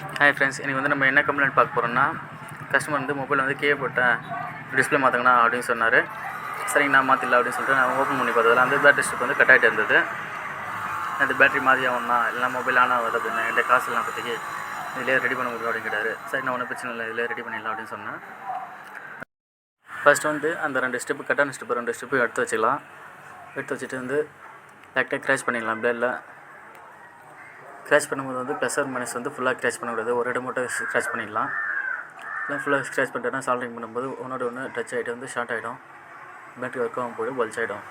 Hi friends இன்றைக்கி வந்து நம்ம என்ன கம்ப்ளைண்ட் பார்க்க போகிறோம்னா கஸ்டமர் வந்து மொபைல் வந்து கீழே போட்டேன் டிஸ்பிளே மாற்றுங்கண்ணா அப்படின்னு சொன்னார். சரிங்க நான் மாற்றிடல அப்படின்னு சொல்லிட்டு நான் ஓப்பன் பண்ணி பார்த்ததில் அந்த பேட்டரி ஸ்டிப் வந்து கட் ஆகிட்டு இருந்தது. அந்த பேட்டரி மாதிரி ஆகும்னா இல்லைனா மொபைல் ஆன் ஆகுது அப்படின்னு என்கிட்ட காசு எல்லாம் பற்றிக்கு இதிலே ரெடி பண்ண முடியும் அப்படின்னு கேட்டார். சரி நான் ஒன்றும் பிரச்சனை இல்லை இதிலே ரெடி பண்ணிடலாம் அப்படின்னு சொன்னேன் ஃபர்ஸ்ட் வந்து அந்த ரெண்டு ஸ்டெப்பு கட்டான ஸ்டெப்பு ரெண்டு ஸ்டெப்பு எடுத்து வச்சுக்கலாம். எடுத்து வச்சுட்டு வந்து லைட்டாக க்ராஷ் பண்ணிடலாம் பிளேடில் க்ராஷ் பண்ணும்போது வந்து ப்ளஸ் ஆர் மைனஸ் வந்து ஃபுல்லாக க்ராஷ் பண்ணக்கூடாது. ஒரு இடம் மட்டும் க்ராஷ் பண்ணிடலாம். இல்லை ஃபுல்லாக ஸ்க்ராச் பண்ணிட்டோன்னா சால்ட்ரிங் பண்ணும்போது ஒன்றோட ஒன்று டச் ஆகிட்டு வந்து ஷார்ட் ஆகிடும் பேட்டரி ஒர்க் ஆகும் போய்டும் பல்ச் ஆகிடும்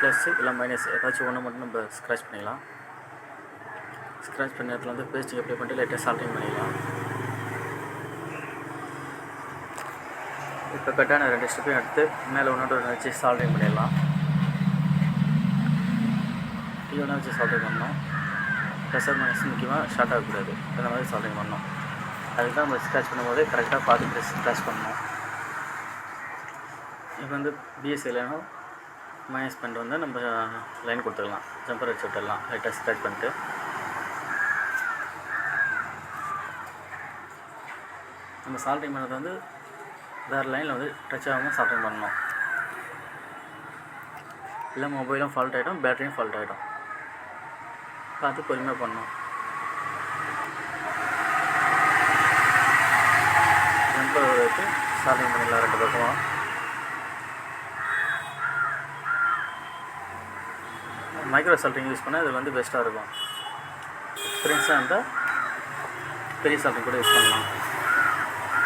ப்ளஸ் இல்லை மைனஸ் ஏதாச்சும் ஒன்று மட்டும் நம்ம ஸ்க்ராச் பண்ணிக்கலாம் ஸ்க்ராச் பண்ண இடத்துல வந்து பேஸ்டிங் அப்ளை பண்ணிட்டு லைட்டாக சால்டிங் பண்ணிடலாம். இப்போ கட்டான ரெண்டு ஸ்டெப்பையும் எடுத்து மேலே ஒன்றோட வச்சு சால்டிங் பண்ணிடலாம். ஈவனாக வச்சு சால்ட்ரிங் பண்ணணும் ப்ரெஷர் மைனஸ் முக்கியமாக ஷார்ட் ஆகக்கூடாது அந்த மாதிரி சால்டிங் பண்ணணும் அதுக்கு தான் நம்ம ஸ்க்ராச் பண்ணும்போது கரெக்டாக பார்த்துட்டு ஸ்க்ராச் பண்ணணும் இப்போ வந்து பிஎஸ்சிலேனோ மைனஸ் பண்ணிட்டு வந்து நம்ம லைன் கொடுத்துக்கலாம் ஜம்பர் வச்சு விட்டுடலாம். லைட்டாக ஸ்க்ராச் பண்ணிட்டு. நம்ம சால்ட்ரிங் பண்ணது வந்து வேறு லைனில் வந்து டச் ஆகாமல் சால்டிங் பண்ணணும் இல்லை மொபைலும் ஃபால்ட் ஆகிடும் பேட்டரியும் ஃபால்ட் ஆகிடும் பார்த்து பொறுமையாக பண்ணும். ஜம்பர் வச்சு சால்ட்ரிங் பண்ணிடலாம் ரெண்டு பக்கமும். மைக்ரோ சால்ட்ரிங் யூஸ் பண்ணால் இது வந்து பெஸ்ட்டாக இருக்கும். ஃப்ரெண்ட்ஸாக இருந்தால் பெரிய சால்ட்ரிங் கூட யூஸ் பண்ணலாம்.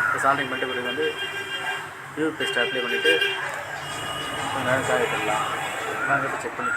இப்போ சால்ட்ரிங் பண்ணிட்டு பிறகு வந்து யூ பேஸ்ட் அப்ளை பண்ணிவிட்டு கொஞ்ச நேரம் காய விட்டுடலாம் வாங்கிட்டு செக் பண்ணி